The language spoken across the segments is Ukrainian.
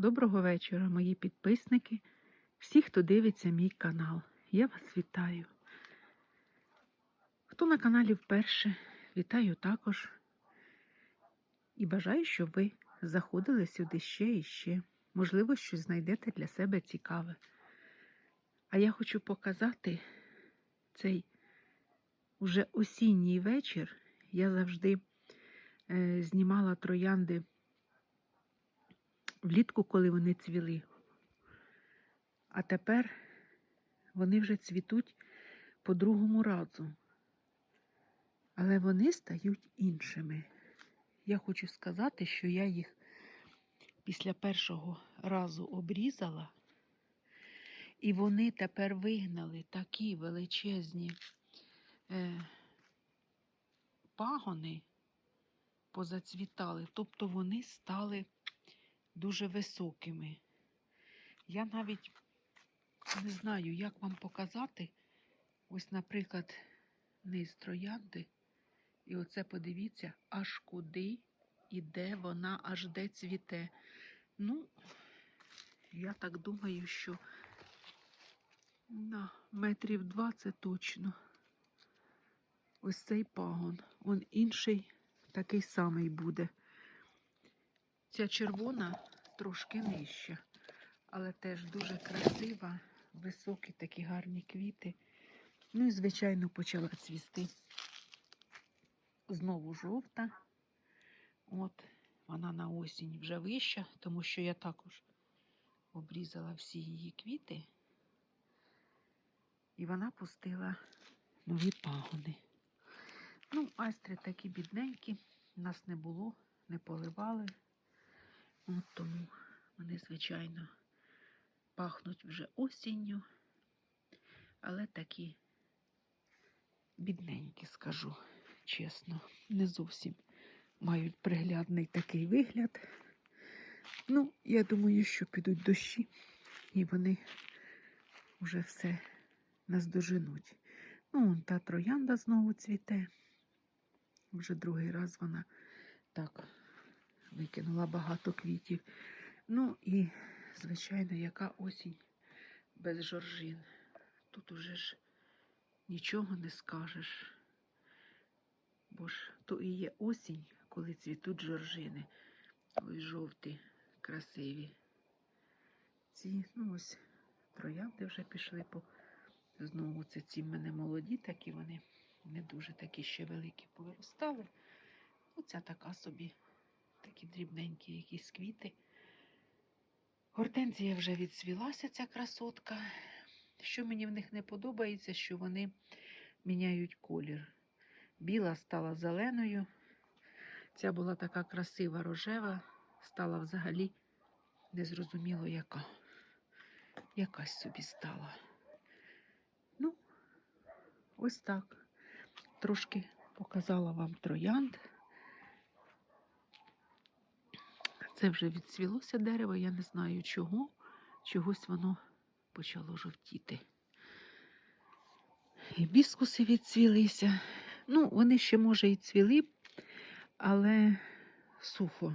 Доброго вечора, мої підписники, всі, хто дивиться мій канал. Я вас вітаю. Хто на каналі вперше, вітаю також. І бажаю, щоб ви заходили сюди ще і ще. Можливо, щось знайдете для себе цікаве. А я хочу показати цей уже осінній вечір. Я завжди е, знімала троянди влітку, коли вони цвіли. А тепер вони вже цвітуть по другому разу. Але вони стають іншими. Я хочу сказати, що я їх після першого разу обрізала, і вони тепер вигнали такі величезні е, пагони, позацвітали, тобто вони стали дуже високими. Я навіть не знаю, як вам показати. Ось, наприклад, низ троянди. І оце подивіться, аж куди іде вона, аж де цвіте. Ну, я так думаю, що на метрів два це точно. Ось цей пагон. Он інший такий самий буде. Ця червона трошки нижча, але теж дуже красива, високі такі гарні квіти. Ну і, звичайно, почала цвісти. Знову жовта. От, вона на осінь вже вища, тому що я також обрізала всі її квіти. І вона пустила нові пагони. Ну, айстри такі бідненькі, нас не було, не поливали. От тому вони, звичайно, пахнуть вже осінню, але такі бідненькі, скажу чесно, не зовсім мають приглядний такий вигляд. Ну, я думаю, що підуть дощі, і вони вже все наздоженуть. Ну, та троянда знову цвіте. Вже другий раз вона так викинула багато квітів. Ну і, звичайно, яка осінь без жоржин. Тут уже ж нічого не скажеш. Бо ж то і є осінь, коли цвітуть жоржини. Ось жовті, красиві. Ці, ну ось, троянди вже пішли по. Знову це ці мене молоді, такі вони не дуже такі ще великі повиростали. Оця така собі такі дрібненькі якісь квіти. Гортензія вже відсвілася, ця красотка. Що мені в них не подобається, що вони міняють колір. Біла стала зеленою. Ця була така красива рожева, стала взагалі незрозуміло яка. Якась собі стала. Ну, ось так. Трошки показала вам троянд. Це вже відсвілося дерево, я не знаю чого. Чогось воно почало жовтіти. І біскуси відцвілися. Ну, вони ще, може, і цвіли, але сухо.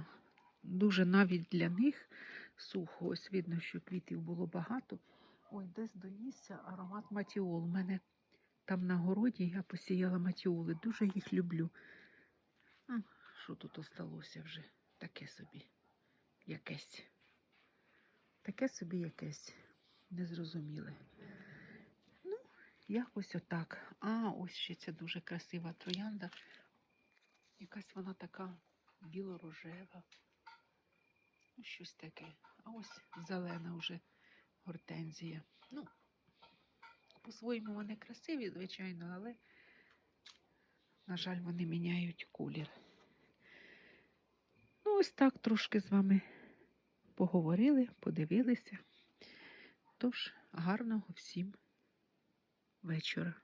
Дуже навіть для них сухо. Ось видно, що квітів було багато. Ой, десь донісся аромат матіол. У мене там на городі я посіяла матіоли. Дуже їх люблю. Що тут осталося вже? Таке собі якесь. Таке собі якесь незрозуміле. Ну, якось отак. А, ось ще ця дуже красива троянда. Якась вона така біло-рожева. Ну, щось таке. А ось зелена вже гортензія. Ну, по-своєму вони красиві, звичайно, але, на жаль, вони міняють колір. Ну, ось так трошки з вами поговорили, подивилися. Тож, гарного всім вечора.